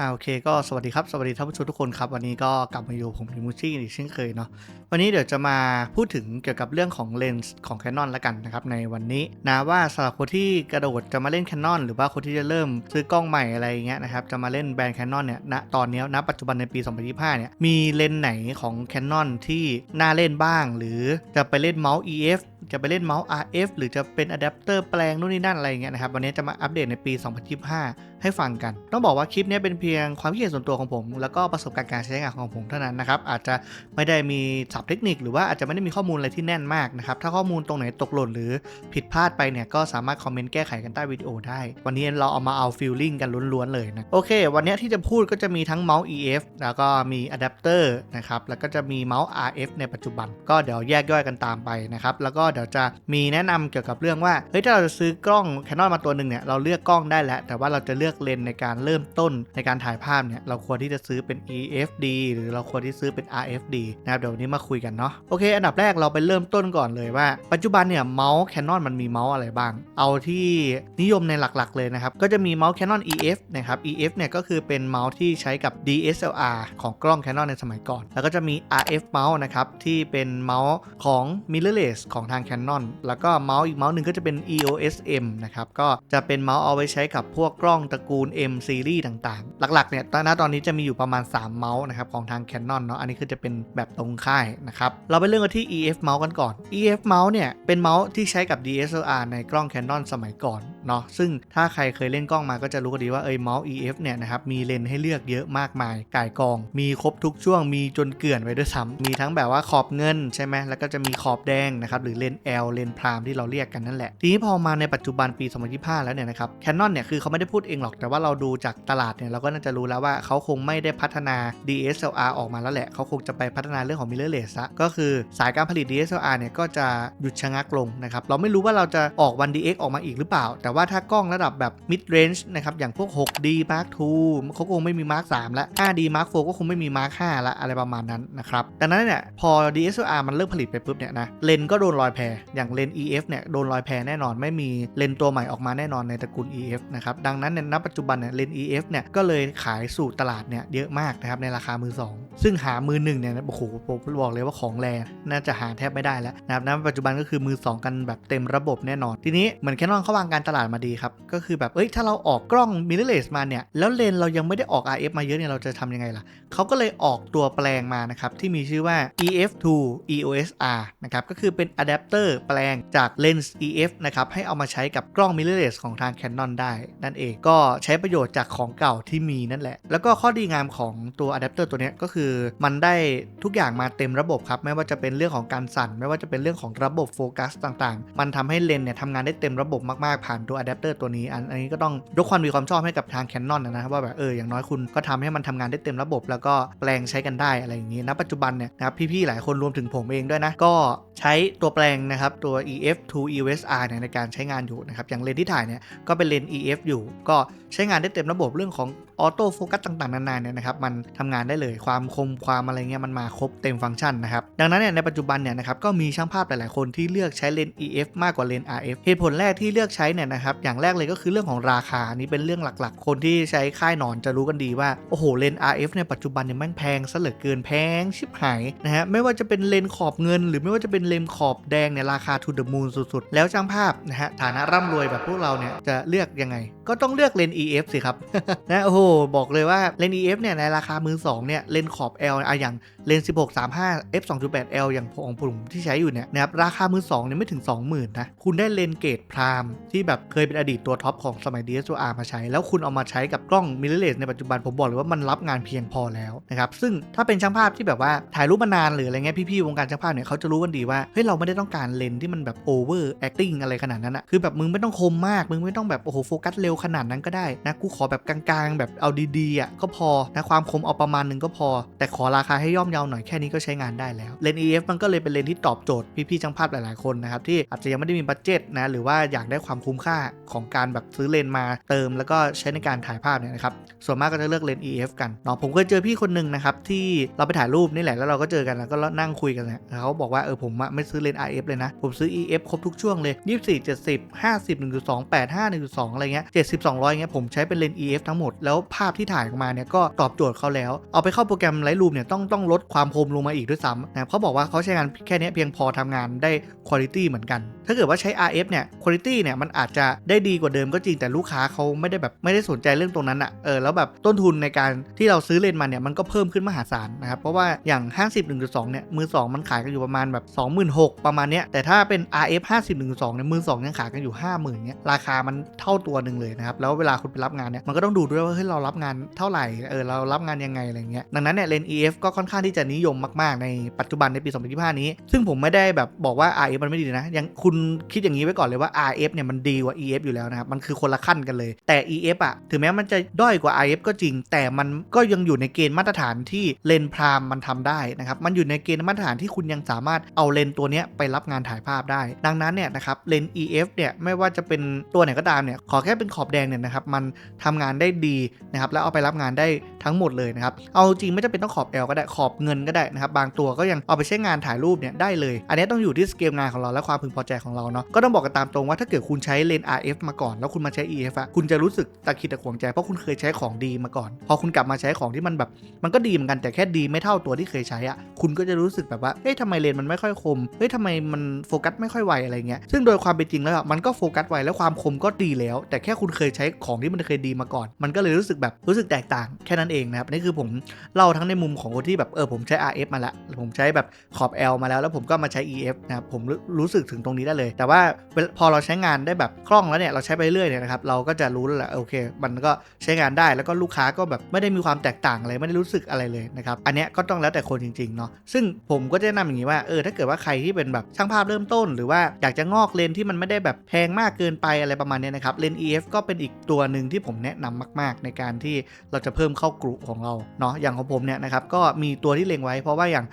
อ่าโอเคก็สวัสดีครับ สวัสดีท่านผู้ชมทุกคนครับ วันนี้ก็กลับมาอยู่ผมพิมูชี่อีกเช่นเคยเนาะวันนี้เดี๋ยวจะมาพูดถึงเกี่ยวกับเรื่องของเลนส์ของ Canon ละกันนะครับในวันนี้นะว่าสำหรับคนที่กระโดดจะมาเล่น Canon หรือว่าคนที่จะเริ่มซื้อกล้องใหม่อะไรเงี้ยนะครับจะมาเล่นแบรนด์ Canon เนี่ยณตอนนี้ณปัจจุบันในปี 2025 เนี่ยมีเลนส์ไหนของ Canon ที่น่าเล่นบ้าง หรือจะไปเล่นเมาส์ EF จะไปเล่นเมาส์ RF หรือจะเป็นอะแดปเตอร์แปลงนู่นนี่นั่นอะไรเงี้ยนะครับ วันนี้จะมาอัปเดตในปี 2025 ให้ฟังกัน ต้องบอกว่าคลิปนี้เป็นเพียงความคิดเห็นส่วนตัวของผม แล้วก็ประสบการณ์การใช้งานของผมเท่านั้นนะครับ อาจจะไม่ได้มีศัพท์เทคนิค หรือว่าอาจจะไม่ได้มีข้อมูลอะไรที่แน่นมากนะครับ ถ้าข้อมูลตรงไหนตกหล่นหรือผิดพลาดไปเนี่ยก็สามารถคอมเมนต์แก้ไขกันใต้วิดีโอได้ วันนี้เราเอามาเอาฟิลลิ่งกันล้วนๆเลยนะ โอเค วันนี้ที่จะพูดก็จะมีทั้งเมาส์ EF แล้วก็มีอะแดปเตอร์นะครับ แล้วก็จะมีเมาส์ RF ในปัจจุบัน ก็เดี๋ยวแยกย่อยกันตามไปนะครับ แล้วก็เดี๋ยวจะมีแนะนำเกี่ยวกับเรื่องว่าเฮ้ยถ้าเราจะซื้อกล้อง Canon มาตัวหนึ่งเนี่ยเราเลือกกล้องได้แล้ว แต่ว่าเราจะเลือกเลนในการเริ่มต้นในการถ่ายภาพเนี่ยเราควรที่จะซื้อเป็น EFD หรือเราควรที่ซื้อเป็น RFD นะครับเดี๋ยววันนี้มาคุยกันเนาะโอเค อันดับแรกเราไปเริ่มต้นก่อนเลยว่า ปัจจุบันเนี่ยเมาส์ Canon มันมีเมาส์อะไรบ้าง เอาที่นิยมในหลักๆเลยนะครับก็จะมีเมาส์ Canon EF นะครับ EF เนี่ยก็คือเป็นเมาส์ที่ใช้กับ DSLR ของกล้อง Canon ในสมัยก่อน แล้วก็จะมี RF เมาส์นะครับที่เป็นเมาส์ของ mirrorless ของทาง Canon แล้วก็เมาส์อีกเมาส์หนึ่งก็จะเป็น EOS M นะครับ ก็จะเป็นเมาส์เอาไว้ใช้กับพวกกล้องตระกูล M series ต่างๆ หลักๆเนี่ยตอนนี้ตอนนี้จะมีอยู่ประมาณ 3 เมาส์นะครับของทาง Canon เนาะ อันนี้คือจะเป็นแบบตรงค่ายนะครับ เราไปเริ่มกันที่ EF เมาส์กันก่อน EF เมาส์เนี่ยเป็นเมาส์ที่ใช้กับ DSLR ในกล้อง Canon สมัยก่อนเนาะ ซึ่งถ้าใครเคยเล่นกล้องมาก็จะรู้กันดีว่าเอยเมาส์ EF เนี่ยนะครับมีเลนส์ให้เลือกเยอะมากมายก่ายกอง มีครบทุกช่วงมีจนเกลื่อนไว้ด้วยซ้ำมีทั้งแบบว่าขอบเงินใช่ไหมแล้วก็จะมีขอบแดงนะครับหรือเลนส์ L เลนส์พรามที่เราเรียกกันนั่นแหละ ทีนี้พอมาในปัจจุบันปี 2025 แล้วเนี่ยนะครับ Canon เนี่ยคือเขาไม่ได้พูดเองหรอกแต่ว่าเราดูจากตลาดเนี่ยเราก็น่าจะรู้แล้วว่าเขาคงไม่ได้พัฒนา DSLR ออกมาแล้วแหละเขาคงจะไปพัฒนาเรื่องของ mirrorless ละก็คือสายการผลิต DSLR เนี่ยก็จะหยุดชะงักลงนะครับเราไม่รู้ว่าเราจะออก 1DX ออกมาอีกหรือเปล่า แต่ว่าถ้ากล้องระดับแบบ mid range นะครับอย่างพวก 6D Mark II เขาคงไม่มี Mark 3ละ 5D Mark IV ก็คงไม่มี Mark 5ละอะไรประมาณนั้นนะครับดังนั้นเนี่ยพอ DSLR มันเริ่มผลิตไปปุ๊บเนี่ยนะเลนก็โดนรอยแพอย่างเลนส์ EF เนี่ยโดนรอยแพรแน่นอนไม่มีเลนส์ตัวใหม่ออกมาแน่นอนในตระกูล EF นะครับดังนั้นเนี่ยณปัจจุบันเนี่ยเลนส์ EF เนี่ยก็เลยขายสู่ตลาดเนี่ยเยอะมากนะครับในราคามือ 2 ซึ่งหามือหนึ่งเนี่ยโอ้โหผมบอกเลยว่าของแรงน่าจะหาแทบไม่ได้แล้วนะครับณปัจจุบันก็คือมือ 2 กันแบบเต็มระบบแน่นอน ทีนี้เหมือนแคนนอนเขาวางการตลาดมาดีครับก็คือแบบเอ้ยถ้าเราออกกล้อง mirrorless มาเนี่ยแล้วเลนเรายังไม่ได้ออก RF มาเยอะเนี่ยเราจะทำยังไงล่ะเขาก็เลยออกตัวแปลงมานะครับที่มีชื่อว่า EF2 EOS R นะครับก็คือเป็นอะแดปเตอร์แปลงจากเลนส์ EF นะครับให้เอามาใช้กับกล้อง mirrorless ของทาง Canon ได้ นั่นเองก็ใช้ประโยชน์จากของเก่าที่มีนั่นแหละ แล้วก็ข้อดีงามของตัวอะแดปเตอร์ตัวนี้ก็คือมันได้ทุกอย่างมาเต็มระบบครับไม่ว่าจะเป็นเรื่องของการสั่น ไม่ว่าจะเป็นเรื่องของระบบโฟกัสต่างๆ มันทำให้เลนส์เนี่ยทำงานได้เต็มระบบมากๆผ่านตัวอะแดปเตอร์ตัวนี้อันอันนี้ก็ต้องยกความดีความชอบให้กับทาง Canon นะครับว่าแบบเอออย่างน้อยคุณก็ทำให้มันทำงานได้เต็มระบบ แล้วก็แปลงใช้กันได้อะไรอย่างนี้ณปัจจุบันเนี่ยนะครับพี่ๆหลายคนรวมถึงผมเองด้วยนะก็ใช้ตัวแปลงนะครับตัว EF2 EOS R เนี่ยในการใช้งานอยู่นะครับอย่างเลนที่ถ่ายเนี่ยก็เป็นเลน EF อยู่ ก็ใช้งานได้เต็มระบบเรื่องของออโต้โฟกัสต่างๆ นานาเนี่ยนะครับมันทำงานได้เลยความคมความอะไรเงี้ยมันมาครบเต็มฟังก์ชันนะครับดังนั้นเนี่ยในปัจจุบันเนี่ยนะครับก็มีช่างภาพหลายๆคนที่เลือกใช้เลน EF มากกว่าเลน RF เหตุผลแรกที่เลือกใช้เนี่ยนะครับอย่างแรกเลยก็คือเรื่องของราคานี่เป็นเรื่องหลักๆ คนที่ใช้ค่ายหนอนจะรู้กันดีว่าโอ้โหเลนส์ RF เนี่ยปัจจุบันเนี่ยแม่งแพงซะเหลือเกินแพงชิบหายนะฮะไม่ว่าจะเป็นเลนขอบเงิน หรือไม่ว่าจะเป็นเลนขอบแดงเนี่ยราคา to the moon สุดๆ แล้วช่างภาพนะฮะฐานะร่ำรวยแบบพวกเราเนี่ยจะเลือกยังไง ก็ต้องเลือกเลนส์ EF สิครับนะโอ้โหบอกเลยว่าเลนส์ EF เนี่ยในราคามือ2เนี่ยเลนส์ขอบ L อะอย่างเลนส์16 35 f 2.8 L อย่างของผมที่ใช้อยู่เนี่ยนะครับราคามือ2เนี่ยไม่ถึง 20,000นะคุณได้เลนส์เกรดพรามที่แบบเคยเป็นอดีตตัวท็อปของสมัย DSLR มาใช้ แล้วคุณเอามาใช้กับกล้อง mirrorless ในปัจจุบันผมบอกเลยว่ามันรับงานเพียงพอแล้วนะครับซึ่งถ้าเป็นช่างภาพที่แบบว่าถ่ายรูปมานานหรืออะไรเงี้ยพี่ๆวงการช่างภาพเนี่ยเขาจะรู้กันดีว่าเฮ้ยเราไม่ได้ต้องการเลนส์ที่มันแบบ over acting อะไรขนาดนั้นอะคือแบบมึงไม่ต้องคมมาก มึงไม่ต้องแบบโอ้โหโฟกัสเร็วขนาดนั้นก็ได้นะกูขอแบบกลางๆ แบบเอาดีๆอะก็พอนะความคมเอาประมาณนึงก็พอ แต่ขอราคาให้ย่อมเยาหน่อยแค่นี้ก็ใช้งานได้แล้วเลนส์ EF มันก็เลยเป็นเลนส์ที่ตอบโจทย์พี่ๆช่างภาพหลายๆคนนะครับที่อาจจะยังไม่ได้มีบัตเจ็ตนะหรือว่าอยากได้ความคุ้มค่าของการแบบซื้อเลนส์มาเติม แล้วก็ใช้ในการถ่ายภาพเนี่ยนะครับส่วนมากก็จะเลือกเลนส์ EF กันเนาะผมเคยเจอพี่คนหนึ่งนะครับที่เราไปถ่ายรูปนี่แหละแล้วเราก็เจอกันแล้วก็นั่งคุยกันนี่ยเขาบอกว่าเออผมไม่ซื้อเลนส์ RF เลยนะ ผมซื้อ EF ครบทุกช่วงเลย 24 70 50 1.2 85 1.2 อะไรเงี้ย70 200เงี้ยผมใช้เป็นเลนส์ EF ทั้งหมด แล้วภาพที่ถ่ายออกมาเนี่ยก็ตอบโจทย์เขาแล้ว เอาไปเข้าโปรแกรม Lightroom เนี่ยต้องต้องลดความคมลงมาอีกด้วยซ้ำนะครับเขาบอกว่าเขาใช้งานแค่นี้เพียงพอทำงานได้คุณภาพเหมือนกัน ถ้าเกิดว่าใช้ RF เนี่ยคุณภาพเนี่ยมันอาจจะได้ดีกว่าเดิมก็จริงแต่ลูกค้าเขาไม่ได้แบบไม่ได้สนใจเรื่องตรงนั้นอะเออแล้วแบบต้นทุนในการที่เราซื้อเลนมาเนี่ยมันก็เพิ่มขึ้นมหาศาลนะครับเพราะว่าอย่าง 50 1.2เนี่ยมือ2มันขายกันอยู่ประมาณแบบ 26,000ประมาณเนี้ยแต่ถ้าเป็น RF 50 1.2เนี่ยมือ2ยังขายกันอยู่ 50,000เนี่ยราคามันเท่าตัวหนึ่งเลยนะครับแล้วเวลาคุณไปรับงานเนี่ยมันก็ต้องดูด้วยว่าเฮ้ยเรารับงานเท่าไหร่เออเรารับงานยังไงอะไรเงี้ยดังนั้นเนี่ยเลนส์ EF ก็ค่อนข้างที่จะนิยมมาก ๆ ในปัจจุบันในปี2025นี้ ซึ่งผมไม่ได้แบบบอกว่า RF มันไม่ดีนะยังคุณคิดอย่างนี้ไว้ก่อนเลยว่า RF เนี่ยมันดีกว่า EF อยู่แล้วนะครับมันคือคนละขั้นกันเลย แต่ EF อะถึงแม้มันจะด้อยกว่า RF ก็จริง แต่มันก็ยังอยู่ในเกณฑ์มาตรฐานที่เลนพรามมันทำได้นะครับมันอยู่ในเกณฑ์มาตรฐานที่คุณยังสามารถเอาเลนตัวเนี้ยไปรับงานถ่ายภาพได้ ดังนั้นเนี่ยนะครับเลนส์ EF เนี่ยไม่ว่าจะเป็นตัวไหนก็ตามเนี่ยขอแค่เป็นขอบแดงเนี่ยนะครับมันทำงานได้ดีนะครับแล้วเอาไปรับงานได้ทั้งหมดเลยนะครับเอาจริงไม่จำเป็นต้องขอบ L ก็ได้ขอบเงินก็ได้นะครับบางตัวก็ยังเอาไปใช้งานถ่ายรูปเนี่ยได้เลย อันนี้ต้องอยู่ที่สเกลงานของเราและความพึงพอใจของเราเนาะก็ต้องบอกกันตามตรงว่าถ้าเกิดคุณใช้เลนส์ RF มาก่อน แล้วคุณมาใช้ EF อะคุณจะรู้สึกตะขิดตะขวงใจเพราะคุณเคยใช้ของดีมาก่อน พอคุณกลับมาใช้ของที่มันแบบ มันก็ดีเหมือนกันแต่แค่ดีไม่เท่าตัวที่เคยใช้อะคุณก็จะรู้สึกแบบว่าเฮ้ยทำไมเลนส์มันไม่ค่อยคมเฮ้ยทำไมมันโฟกัสไม่ค่อยไวอะไรเงี้ยซึ่งโดยความเป็นจริงแล้วมันก็โฟกัสไวแล้วความคมก็ดีแล้ว แต่แค่คุณเคยใช้ของที่มันเคยดีมาก่อน มันก็เลยรู้สึกแบบรู้สึกแตกต่างแค่นั้นเองนะครับนี่คือผมเล่าทั้งในมุมของคนที่แบบเออผมใช้ RF มาแล้วผมใช้แบบขอบ L มาแล้ว แล้วผมก็มาใช้ EF นะครับผมรู้รู้สึกถึงตรงนี้ได้เลย แต่ว่าเวลาพอเราใช้งานได้แบบคล่องแล้วเนี่ยเราใช้ไปเรื่อยเนี่ยนะครับเราก็จะรู้แล้วแหละโอเค มันก็ใช้งานได้แล้วก็ลูกค้าก็แบบไม่ได้มีความแตกต่างอะไรไม่ได้รู้สึกอะไรเลยนะครับอันเนี้ยก็ต้องแล้วแต่คนจริงๆเนาะซึ่งผมก็จะแนะนำอย่างนี้ว่าเออถ้าเกิดว่าใครที่เป็นแบบช่างภาพเริ่มต้น หรือว่าอยากจะงอกเลนที่มันไม่ได้แบบแพงมากเกินไปอะไรประมาณนี้นะครับเลน EF ก็เป็นอีกตัวหนึ่งที่ผมแนะนำมาก ๆ ในการที่เราจะเพิ่มเข้ากลุ่มของเราเนาะอย่างของผมเนี่ยนะครับก็มีตัวที่เล็งไว้เพราะว่าอย่าง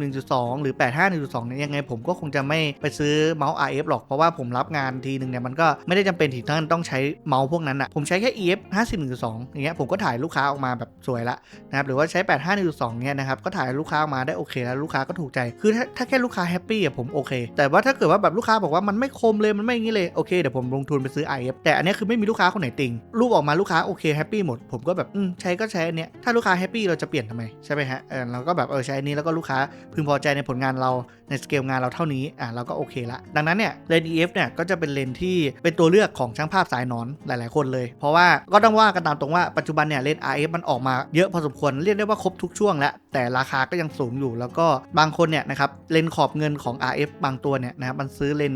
51.2 หรือ 85.1.2เนี่ยยังไงผมก็คงจะไม่ไปซื้อเมาส์ RF หรอกเพราะว่าผมรับงานทีหนึ่งเนี่ยมันก็ไม่ได้จำเป็นที่ท่านต้องใช้เมาส์พวกนั้นอะผมใช้แค่ EF 51.2อย่างเงี้ยผมก็ถ่ายลูกค้าออกมาแบบสวยละนะครับหรือว่าใช้ 85.2เนี่ยนะครับก็ถ่ายลูกค้าออกมาได้โอเคแล้วลูกค้าก็ถูกใจคือถ้าถ้าแค่ลูกค้าแฮปปี้อะผมโอเค แต่ว่าถ้าเกิดว่าแบบลูกค้าบอกว่ามันไม่คมเลยมันไม่อย่างนี้เลยโอเคเดี๋ยวผมลงทุนไปซื้อ IF แต่อันนี้คือไม่มีลูกค้าคนไหนติงรูปออกมาลูกค้าโอเคแฮปปี้หมดผมก็แบบอืมใช้ก็ใช้อันเนี้ยถ้าลูกค้าแฮปปี้เราจะเปลี่ยนทำไมใช่ไหมฮะเออเราก็แบบเออใช้อันนี้แล้วก็ลูกค้าพึงพอใจในผลงานเรา ในสเกลงานเราเท่านี้อะเราก็โอเคละ ดังนั้นเนี่ยเลน EF เนี่ยก็จะเป็นเลนที่เป็นตัวเลือกของช่างภาพสายนอนหลาย ๆ คนเลย เพราะว่าก็ต้องว่ากันตามตรงว่าปัจจุบันเนี่ยเลน RF มันออกมาเยอะพอสมควรเรียกได้ว่าครบทุกช่วงแล้วแต่ราคาก็ยังสูงอยู่ แล้วก็บางคนเนี่ยนะครับเลนขอบเงินของ RF บางตัวเนี่ยนะครับมันซื้อเลน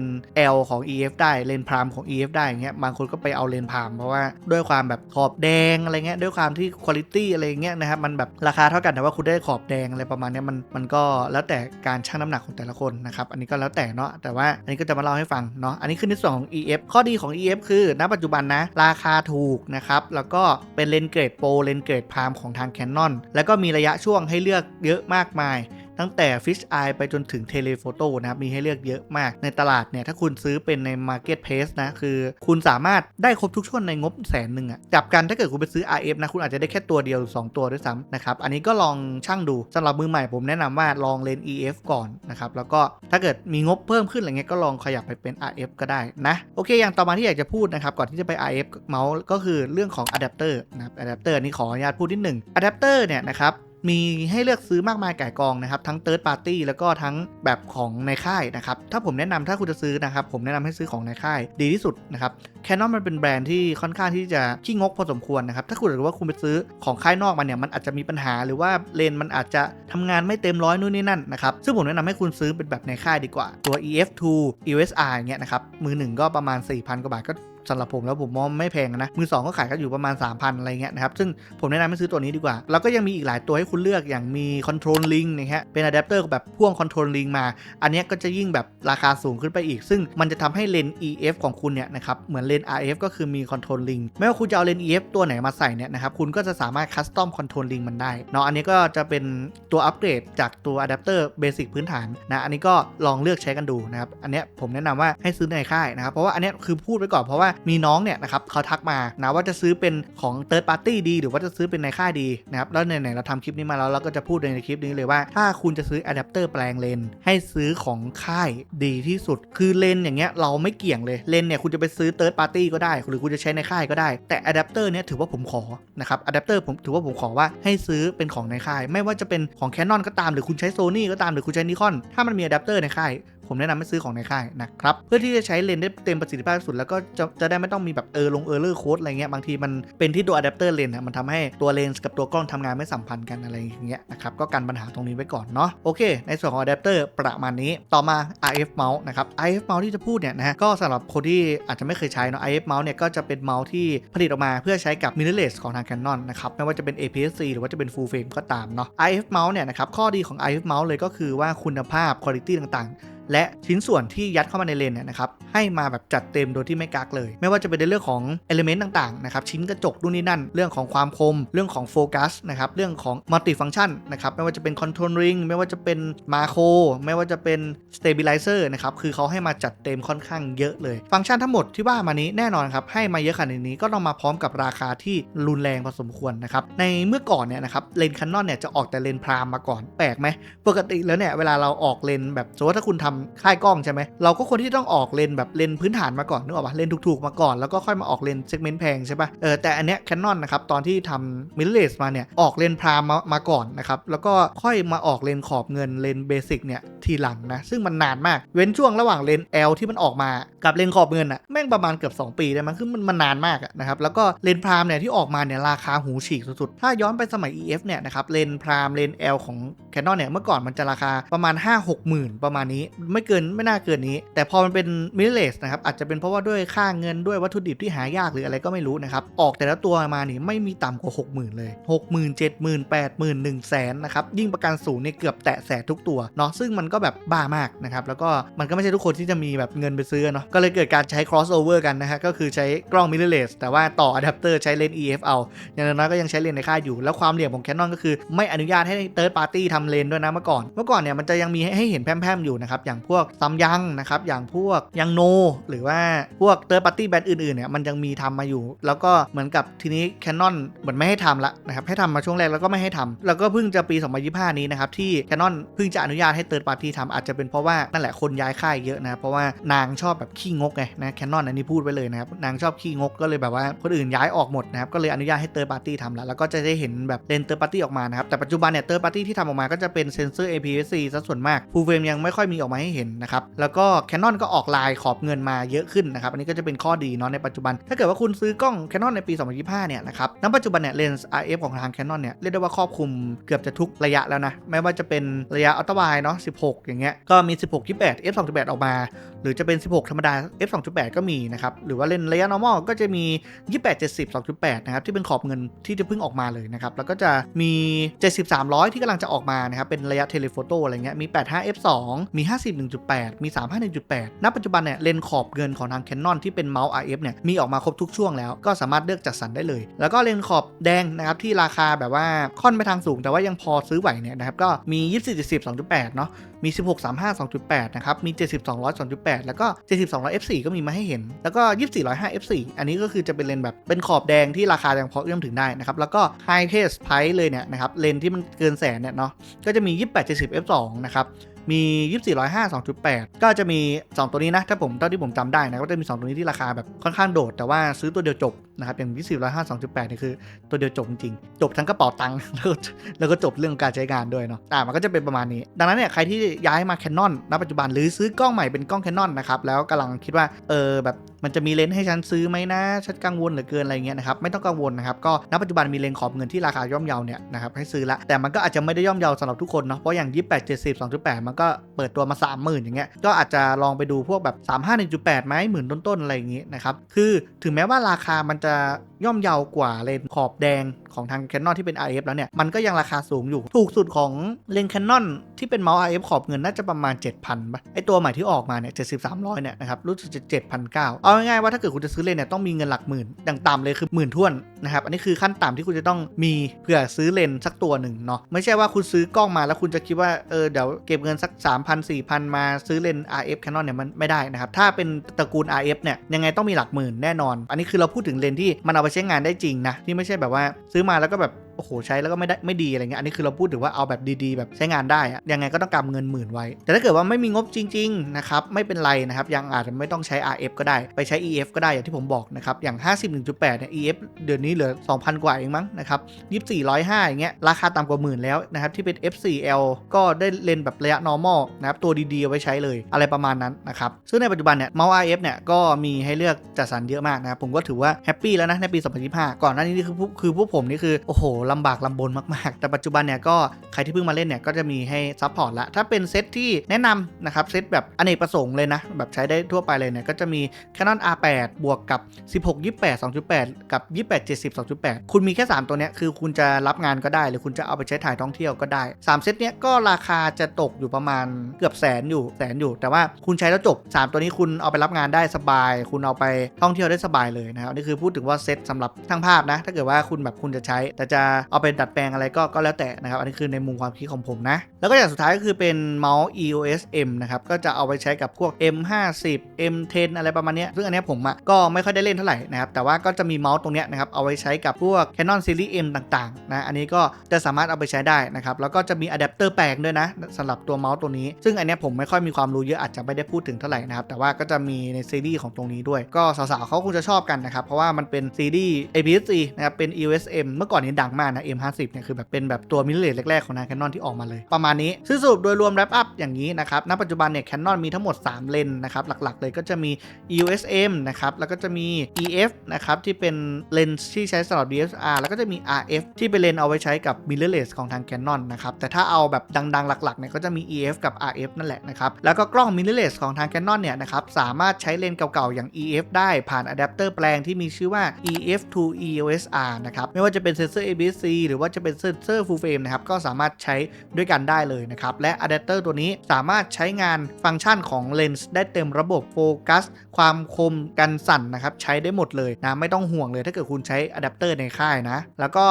L ของ EF ได้เลนพรามของ EF ได้อย่างเงี้ยบางคนก็ไปเอาเลนพรามเพราะว่าด้วยความแบบขอบแดงอะไรเงี้ยด้วยความที่คุณภาพอะไรเงี้ยนะครับมันแบบราคาเท่ากันแต่ว่าคุณได้ขอบแดงอะไรประมาณเนี้ยมันมันก็แล้วแต่การชั่งน้ำหนักของแต่ละคนนะครับอันนี้ก็แล้วแต่เนาะแต่ว่าอันนี้ก็จะมาเล่าให้ฟังเนาะอันนี้คือในส่วนของ EF ข้อดีของ EF คือ ณปัจจุบันนะราคาถูกนะครับแล้วก็เป็นเลนเกรดโปรเลนเกรดพามของทางแคนนอนแล้วก็มีระยะช่วงให้เลือกเยอะมากมาย ตั้งแต่ Fish Eye ไปจนถึง Telephoto นะครับ มีให้เลือกเยอะมาก ในตลาดเนี่ย ถ้าคุณซื้อเป็นใน Marketplace นะ คือคุณสามารถได้ครบทุกช่วงในงบแสนหนึ่งอะจับกันถ้าเกิดคุณไปซื้อ RF นะ คุณอาจจะได้แค่ตัวเดียวหรือ2ตัวด้วยซ้ำนะครับ อันนี้ก็ลองช่างดูสำหรับมือใหม่ผมแนะนำว่าลองเลน EF ก่อนนะครับ แล้วก็ถ้าเกิดมีงบเพิ่มขึ้นอะไรเงี้ยก็ลองขยับไปเป็น RF ก็ได้นะ โอเค อย่างต่อมาที่อยากจะพูดนะครับ ก่อนที่จะไป RF เมาส์ก็คือเรื่องของอะแดปเตอร์นะครับอะแดปเตอร์นี่ขออนุญาตพูดนิดหนึ่งอะแดปเตอร์เนี่ยนะครับ มีให้เลือกซื้อมากมายก่ายกองนะครับ ทั้ง Third Party แล้วก็ทั้งแบบของในค่ายนะครับ ถ้าผมแนะนำถ้าคุณจะซื้อนะครับ ผมแนะนำให้ซื้อของในค่ายดีที่สุดนะครับ Canon มันเป็นแบรนด์ที่ค่อนข้างที่จะขี้งกพอสมควรนะครับ ถ้าคุณรือว่าคุณไปซื้อของค่ายนอกมาเนี่ยมันอาจจะมีปัญหาหรือว่าเลนมันอาจจะทำงานไม่เต็มร้อยนู่นนี่นั่นนะครับ ซึ่งผมแนะนำให้คุณซื้อเป็นแบบในค่ายดีกว่า ตัว EF2 ESR เงี้ยนะครับ มือหนึ่งก็ประมาณ 4,000 กว่าบาทก็ สำหรับผมแล้วผมมองไม่แพงนะมือ2ก็ขายกันอยู่ประมาณ 3,000 อะไรเงี้ยนะครับซึ่งผมแนะนำให้ซื้อตัวนี้ดีกว่า แล้วก็ยังมีอีกหลายตัวให้คุณเลือกอย่างมี Control Link นะฮะเป็นอะแดปเตอร์แบบพ่วง Control Link มา อันนี้ก็จะยิ่งแบบราคาสูงขึ้นไปอีก ซึ่งมันจะทำให้เลน EF ของคุณเนี่ยนะครับเหมือนเลนส์ RF ก็คือมี Control Link ไม่ว่าคุณจะเอาเลน EF ตัวไหนมาใส่เนี่ยนะครับคุณก็จะสามารถคัสตอม Control Link มันได้เนาะอันนี้ก็จะเป็นตัวอัปเกรดจากตัวอะแดปเตอร์เบสิกพื้นฐานนะอันนี้ก็ลองเลือกใช้กันดูนะครับอันนี้ผมแนะนำว่าให้ซื้อในค่ายนะครับเพราะว่าอันนี้คือพูดไว้ก่อนเพราะว่ามีน้องเนี่ยนะครับเขาทักมานะว่าจะซื้อเป็นของ third party ดี หรือว่าจะซื้อเป็นในค่ายดีนะครับแล้วไหนๆเราทำคลิปนี้มาแล้วเราก็จะพูดในคลิปนี้เลยว่า ถ้าคุณจะซื้ออะแดปเตอร์แปลงเลนให้ซื้อของค่ายดีที่สุด คือเลนอย่างเงี้ยเราไม่เกี่ยงเลยเลนเนี่ยคุณจะไปซื้อ third party ก็ได้ หรือคุณจะใช้ในค่ายก็ได้ แต่อะแดปเตอร์เนี่ยถือว่าผมขอนะครับอะแดปเตอร์ผมถือว่าผมขอว่าให้ซื้อเป็นของในค่าย ไม่ว่าจะเป็นของ Canon ก็ตามหรือคุณใช้ Sony ก็ตามหรือคุณใช้ Nikon ถ้ามันมีอะแดปเตอร์ในค่าย ผมแนะนำให้ซื้อของในค่ายนะครับ เพื่อที่จะใช้เลนส์ได้เต็มประสิทธิภาพสุด แล้วก็จะจะได้ไม่ต้องมีแบบเออลงเออร์เลอร์โค้ดอะไรเงี้ย บางทีมันเป็นที่ตัวอะแดปเตอร์เลนส์อะมันทำให้ตัวเลนส์กับตัวกล้องทำงานไม่สัมพันธ์กันอะไรอย่างเงี้ยนะครับ ก็กันปัญหาตรงนี้ไว้ก่อนเนาะ โอเค ในส่วนของอะแดปเตอร์ประมาณนี้ ต่อมา RF mouse นะครับ RF mouse ที่จะพูดเนี่ยนะฮะ ก็สำหรับคนที่อาจจะไม่เคยใช้เนาะ RF mouse เนี่ยก็จะเป็นเมาส์ที่ผลิตออกมาเพื่อใช้กับ mirrorless ของทาง Canon นะครับ ไม่ว่าจะเป็น APS-C หรือว่าจะเป็น full frame ก็ตามเนาะ RF mouse เนี่ยนะครับ ข้อดีของ RF mouse เลยก็คือว่าคุณภาพ quality ต่างๆ และชิ้นส่วนที่ยัดเข้ามาในเลนเนี่ยนะครับให้มาแบบจัดเต็มโดยที่ไม่กักเลย ไม่ว่าจะเป็นในเรื่องของเอลิเมนต์ต่างๆนะครับชิ้นกระจกนู่นนี่นั่น เรื่องของความคม เรื่องของโฟกัสนะครับเรื่องของมัลติฟัง c t ชันนะครับไม่ว่าจะเป็นคอนโทรลริงไม่ว่าจะเป็นมาโครไม่ว่าจะเป็นสเต b ิ l ไลเซอร์นะครับคือเขาให้มาจัดเต็มค่อนข้างเยอะเลย ฟังก์ชันทั้งหมดที่ว่ามานี้แน่นอนครับให้มาเยอะขนาดนี้ก็ต้องมาพร้อมกับราคาที่รุนแรงพอสมควรนะครับในเมื่อก่อนเนี่ยนะครับเลนคันนอนเนี่ยจะออกแต่เลนพรามมาก่อนแปลกไหมปกติแล้วเนี่ยเวลาเราออกเลนแบบสมมติถ้าคุณทำค่ายกล้องใช่ไหมเราก็คนที่ต้องออกเลนแบบเลนพื้นฐานมาก่อนนึกออกปะเลนถูกๆมาก่อนแล้วก็ค่อยมาออกเลนเซกเมนต์แพงใช่ปะเออแต่อันเนี้ยแคนนอนนะครับตอนที่ทำมิลเลสมาเนี่ยออกเลนพรามมามาก่อนนะครับแล้วก็ค่อยมาออกเลนขอบเงินเลนเบสิกเนี่ย ทีหลังนะซึ่งมันนานมากเว้นช่วงระหว่างเลน L ที่มันออกมากับเลนขอบเงินอะแม่งประมาณเกือบ 2 ปีได้มั้งคือมันมันนานมากะนะครับแล้วก็เลนพรามเนี่ยที่ออกมาเนี่ยราคาหูฉีกสุดๆถ้าย้อนไปสมัย EF เนี่ยนะครับเลนพรามเลน L ของ Canon เนี่ยเมื่อก่อนมันจะราคาประมาณ 5 6หมื่นประมาณนี้ ไม่เกินไม่น่าเกินนี้ แต่พอมันเป็นมิลเลสนะครับอาจจะเป็นเพราะว่าด้วยค่าเงินด้วยวัตถุดิบที่หายากหรืออะไรก็ไม่รู้นะครับออกแต่ละตัวมานี่ไม่มีต่ำกว่า 60,000 เลย 60,000 70,000 80,000 1 0 0 0 0แสนนะครับยิ่งประกันสูงเนี่ยเกือบแตะแสนทุกตัวเนาะซึ่งมันก็ก็แบบบ้ามากนะครับ แล้วก็มันก็ไม่ใช่ทุกคนที่จะมีแบบเงินไปซื้อเนาะก็เลยเกิดการใช้ crossover กันนะฮะก็คือใช้กล้อง mirrorless แต่ว่าต่ออะแดปเตอร์ใช้เลนส์ EF เอาอย่างน้อยก็ยังใช้เลนส์ในค่ายอยู่ แล้วความเหลี่ยมของ Canon ก็คือไม่อนุญาตให้ third party ทำเลนส์ด้วยนะเมื่อก่อน เมื่อก่อนเนี่ยมันจะยังมีให้ใหเห็นแพร่มๆอยู่นะครับอย่างพวกซัมยัง นะครับ อย่างพวกยังโน หรือว่าพวก third party แบรนด์อื่นๆเนี่ยมันยังมีทำมาอยู่ แล้วก็เหมือนกับทีนี้ Canon เหมือนไม่ให้ทำละนะครับให้ทำมาช่วงแรกแล้วก็ไม่ให้ทำแล้วก็เพิ่งจะปี 2025 นี้นะครับที่ Canon เพิ่งจะอนุญาตให้ third party ทำอาจจะเป็นเพราะว่านั่นแหละคนย้ายค่ายเยอะนะเพราะว่านางชอบแบบขี้งกไงนะ Canon อันนี้พูดไว้เลยนะครับนางชอบขี้งกก็เลยแบบว่าคนอื่นย้ายออกหมดนะครับก็เลยอนุญาตให้ third party ทำแล้วแล้วก็จะได้เห็นแบบเลน third party ออกมานะครับแต่ปัจจุบันเนี่ย third party ที่ทำออกมาก็จะเป็นเซนเซอร์ APS-C ซะส่วนมาก full frame ยังไม่ค่อยมีออกมาให้เห็นนะครับแล้วก็ Canon ก็ออกลายขอบเงินมาเยอะขึ้นนะครับอันนี้ก็จะเป็นข้อดีเนาะในปัจจุบัน ถ้าเกิดว่าคุณซื้อกล้อง Canon ในปี 2025 เนี่ยนะครับณปัจจุบันเนี่ยเลนส์ RF ของทาง Canon เนี่ยเรียกได้ว่าครอบคลุมเกือบจะทุกระยะแล้วนะไม่ว่าจะเป็นระยะอัลตร้าไวเนาะ16อย่างเงี้ย ก็มี 16 28 f 2.8ออกมา หรือจะเป็น 16 ธรรมดา f 2.8ก็มีนะครับ หรือว่าเล่นระยะ normal ก็จะมี 28 70 2.8 นะครับ ที่เป็นขอบเงินที่จะเพิ่งออกมาเลยนะครับ แล้วก็จะมี 70 300 ที่กำลังจะออกมานะครับ เป็นระยะเทเลโฟโต้อะไรเงี้ย มี 85 f 2มี 50 1.8 มี 35 1.8 ณ ปัจจุบันเนี่ย เลนขอบเงินของทาง Canon ที่เป็นเมาส์ RF เนี่ย มีออกมาครบทุกช่วงแล้ว ก็สามารถเลือกจัดสรรได้เลย แล้วก็เลนขอบแดงนะครับที่ราคาแบบว่าค่อนไปทางสูง แต่ว่ายังพอซื้อไหวเนี่ยนะครับก็มี 24 70 2.8 เนาะมี 16 35 2.8 นะครับ มี 7200 2.8 แล้วก็ 7200 f4 ก็มีมาให้เห็น แล้วก็ 2405 f4 อันนี้ก็คือจะเป็นเลนแบบเป็นขอบแดงที่ราคายังพอเอื้อมถึงได้นะครับ แล้วก็ high test price เลยเนี่ยนะครับ เลนที่มันเกินแสนเนี่ยเนาะ ก็จะมี 28 70 f2 นะครับ มี 2405 2.8 ก็จะมี 2 ตัวนี้นะ ถ้าผมเท่าที่ผมจำได้นะก็จะมี 2 ตัวนี้ที่ราคาแบบค่อนข้างโดด แต่ว่าซื้อตัวเดียวจบนะครับอย่าง 2405 2.8นี่คือตัวเดียวจบจริง จบทั้งกระเป๋าตังค์แล้วก็แล้วก็จบเรื่องการใช้งานด้วยเนาะอ่ามันก็จะเป็นประมาณนี้ ดังนั้นเนี่ยใครที่ย้ายมาแคนนอนณปัจจุบันหรือซื้อกล้องใหม่เป็นกล้องแคนนอนะครับแล้วกำลังคิดว่าเออแบบ มันจะมีเลนส์ให้ฉันซื้อไหมนะฉันกังวลเหลือเกินอะไรเงี้ยนะครับไม่ต้องกังวลนะครับก็ณปัจจุบันมีเลนส์ขอบเงินที่ราคาย่อมเยาเนี่ยนะครับให้ซื้อละแต่มันก็อาจจะไม่ได้ย่อมเยาสำหรับทุกคนเนาะเพราะอย่าง 28 70 2.8 มันก็เปิดตัวมา 30,000 อย่างเงี้ยก็อาจจะลองไปดูพวกแบบ 35 1.8ไหมหมื่นต้นๆอะไรอย่างงี้นะครับคือถึงแม้ว่าราคามันจะย่อมเยาวกว่าเลนส์ขอบแดงของทาง Canon ที่เป็น RF แล้วเนี่ย มันก็ยังราคาสูงอยู่ ถูกสุดของเลนส์ Canon ที่เป็นเมาส์ RF ขอบเงินน่าจะประมาณ 7,000ป่ะไอตัวใหม่ที่ออกมาเนี่ย 7300 เนี่ยนะครับ รู้สึกจะ7,900เอาง่ายๆว่าถ้าเกิดคุณจะซื้อเลนเนี่ยต้องมีเงินหลักหมื่นอย่างต่ำเลยคือหมื่นท้วนนะครับอันนี้คือขั้นต่ำที่คุณจะต้องมีเพื่อซื้อเลนสักตัวหนึ่งเนาะไม่ใช่ว่าคุณซื้อกล้องมาแล้วคุณจะคิดว่าเออเดี๋ยวเก็บเงินสัก 3,000 4,000 มาซื้อเลน RF Canon เนี่ยมันไม่ได้นะครับถ้าเป็นตระกูล RF เนี่ยยังไงต้องมีหลักหมื่นแน่นอน อันนี้คือเราพูดถึงเลนที่มันเอาไปใช้งานได้จริงนะที่ไม่ใช่แบบว่าซื้อมาแล้วก็แบบ โอ้โหใช้แล้วก็ไม่ได้ไม่ดีอะไรเงี้ยอันนี้คือเราพูดถึงว่าเอาแบบดีๆ แบบใช้งานได้อะยังไงก็ต้องกำเงินหมื่นไว้ แต่ถ้าเกิดว่าไม่มีงบจริงๆนะครับไม่เป็นไรนะครับยังอาจจะไม่ต้องใช้ RF ก็ได้ไปใช้ EF ก็ได้อย่างที่ผมบอกนะครับอย่าง 51.8เนี่ย EF เดือนนี้เหลือ 2,000 กว่าเองมั้งนะครับ2405อย่างเงี้ยราคาต่ำกว่าหมื่นแล้วนะครับที่เป็น F4L ก็ได้เลนแบบระยะ normal นะครับตัวดีๆเอาไว้ใช้เลยอะไรประมาณนั้นนะครับซึ่งในปัจจุบันเนี่ยเมาส์ RF เนี่ยก็มีให้เลือกจัดสรรเยอะมากนะครับผมก็ถือว่าแฮปปี้แล้วนะในปี 2025 ก่อนหน้านี้นี่คือคือพวกผมนี่คือโอ้โหลำบากลำบนมากๆ แต่ปัจจุบันเนี่ยก็ใครที่เพิ่งมาเล่นเนี่ยก็จะมีให้ซัพพอร์ตละ ถ้าเป็นเซตที่แนะนำนะครับเซตแบบอเนกประสงค์เลยนะ แบบใช้ได้ทั่วไปเลยเนี่ยก็จะมี Canon R8 บวกกับ 16 28 2.8 กับ 28 70 2.8 คุณมีแค่ 3 ตัวเนี้ยคือคุณจะรับงานก็ได้ หรือคุณจะเอาไปใช้ถ่ายท่องเที่ยวก็ได้ 3 เซตเนี้ยก็ราคาจะตกอยู่ประมาณเกือบแสนอยู่แสนอยู่ แต่ว่าคุณใช้แล้วจบ 3 ตัวนี้คุณเอาไปรับงานได้สบาย คุณเอาไปท่องเที่ยวได้สบายเลยนะครับนี่คือพูดถึงว่าเซตสำหรับช่างภาพนะถ้าเกิดว่าคุณแบบคุณจะใช้แต่จะเอาไปดัดแปลงอะไรก็ก็แล้วแต่นะครับ อันนี้คือในมุมความคิดของผมนะ แล้วก็อย่างสุดท้ายก็คือเป็นเมาส์ EOS M นะครับ ก็จะเอาไปใช้กับพวก M50 M10 อะไรประมาณนี้ซึ่งอันนี้ผมอะก็ไม่ค่อยได้เล่นเท่าไหร่นะครับ แต่ว่าก็จะมีเมาส์ตรงเนี้ยนะครับ เอาไว้ใช้กับพวก Canon Series M ต่างๆนะ อันนี้ก็จะสามารถเอาไปใช้ได้นะครับ แล้วก็จะมีอะแดปเตอร์แปลงด้วยนะสำหรับตัวเมาส์ตัวนี้ ซึ่งอันนี้ผมไม่ค่อยมีความรู้เยอะอาจจะไม่ได้พูดถึงเท่าไหร่นะครับ แต่ว่าก็จะมีในซีรีส์ของตรงนี้ด้วย ก็สาวๆเขาคงจะชอบกันนะครับ เพราะว่ามันเป็นซีรีส์ APS-C นะครับ เป็น EOS M เมื่อก่อนนี้ดังมากนะ M50 เนี่ยคือแบบเป็นแบบตัวมิลเลตแรกๆ ของทาง Canon ที่ออกมาเลยประมาณนี้ซึ่งสรุปโดยรวม wrap up อย่างนี้นะครับณปัจจุบันเนี่ย Canon มีทั้งหมด 3 เลนนะครับหลักๆ เลยก็จะมี EOS M นะครับแล้วก็จะมี EF นะครับที่เป็นเลนส์ที่ใช้สำหรับ DSLR แล้วก็จะมี RF ที่เป็นเลนเอาไว้ใช้กับ mirrorless ของทาง Canon นะครับแต่ถ้าเอาแบบดังๆ หลักๆเนี่ยก็จะมี EF กับ RF นั่นแหละนะครับแล้วก็กล้อง mirrorless ของทาง Canon เนี่ยนะครับสามารถใช้เลนเก่าๆอย่าง EF ได้ผ่านอะแดปเตอร์แปลงที่มีชื่อว่า EF to EOS R นะครับไม่ว่าจะเป็นเซนเซอร์ APS-C หรือว่าจะเป็นเซนเซอร์ full frame นะครับ ก็สามารถใช้ด้วยกันได้เลยนะครับ และอะแดปเตอร์ตัวนี้สามารถใช้งานฟังก์ชันของเลนส์ได้เต็มระบบโฟกัส ความคมกันสั่นนะครับ ใช้ได้หมดเลยนะ ไม่ต้องห่วงเลยถ้าเกิดคุณใช้อะแดปเตอร์ในค่ายนะ แล้วก็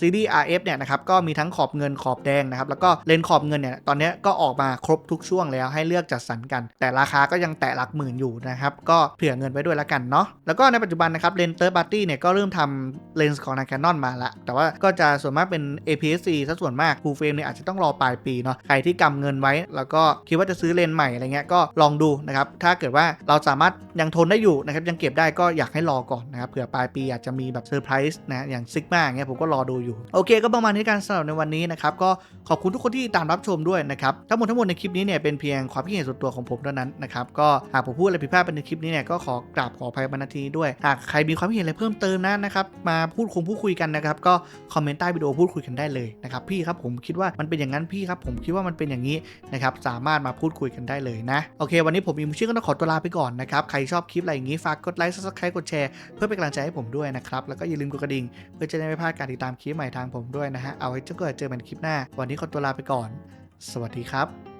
ซีรีส์ RF เนี่ยนะครับ ก็มีทั้งขอบเงินขอบแดงนะครับ แล้วก็เลนส์ขอบเงินเนี่ย ตอนนี้ก็ออกมาครบทุกช่วงแล้วให้เลือกจัดสรรกัน แต่ราคาก็ยังแตะหลักหมื่นอยู่นะครับ ก็เผื่อเงินไว้ด้วยละกันเนาะ แล้วก็ในปัจจุบันนะครับเลนส์ third party เนี่ยก็เริ่มทำเลนส์ของทาง Canon มาละ แต่ว่าก็จะส่วนมากเป็น APS-C ซะส่วนมาก full frame เนี่ยอาจจะต้องรอปลายปีเนาะ ใครที่กำเงินไว้ แล้วก็คิดว่าจะซื้อเลนส์ใหม่อะไรเงี้ย ก็ลองดูนะครับ ถ้าเกิดว่าเราสามารถยังทนได้อยู่นะครับ ยังเก็บได้ก็อยากให้รอก่อนนะครับ เผื่อปลายปีอาจจะมีแบบเซอร์ไพรส์นะ อย่างซิกมาเงี้ยผมก็รอดูอยู่ โอเค ก็ประมาณนี้การสำหรับในวันนี้นะครับ ก็ขอบคุณทุกคนที่ตามรับชมด้วยนะครับ ทั้งหมดทั้งมวลในคลิปนี้เนี่ยเป็นเพียงความคิดเห็นส่วนตัวของผมเท่านั้นนะครับ ก็หากผมพูดอะไรผิดพลาดไปในคลิปนี้เนี่ยก็ขอกราบขออภัยบรรณทีด้วย หากใครมีความคิดเห็นอะไรเพิ่มเติมนะนะครับ มาพูดคงพูดคุยกันนะครับก็คอมเมนต์ใต้วิดีโอพูดคุยกันได้เลยนะครับพี่ครับผมคิดว่ามันเป็นอย่างนั้นพี่ครับผมคิดว่ามันเป็นอย่างนี้นะครับสามารถมาพูดคุยกันได้เลยนะโอเค วันนี้ผมมีมุชิก็ต้องขอตัวลาไปก่อนนะครับใครชอบคลิปอะไรอย่างนี้ฝากกดไลค์ซับสไครต์กดแชร์เพื่อเป็นกำลังใจให้ผมด้วยนะครับแล้วก็อย่าลืมกดกระดิ่งเพื่อจะได้ไม่พลาดการติดตามคลิปใหม่ทางผมด้วยนะฮะเอาไว้เจอกันเจอกันคลิปหน้า วันนี้ขอตัวลาไปก่อน สวัสดีครับ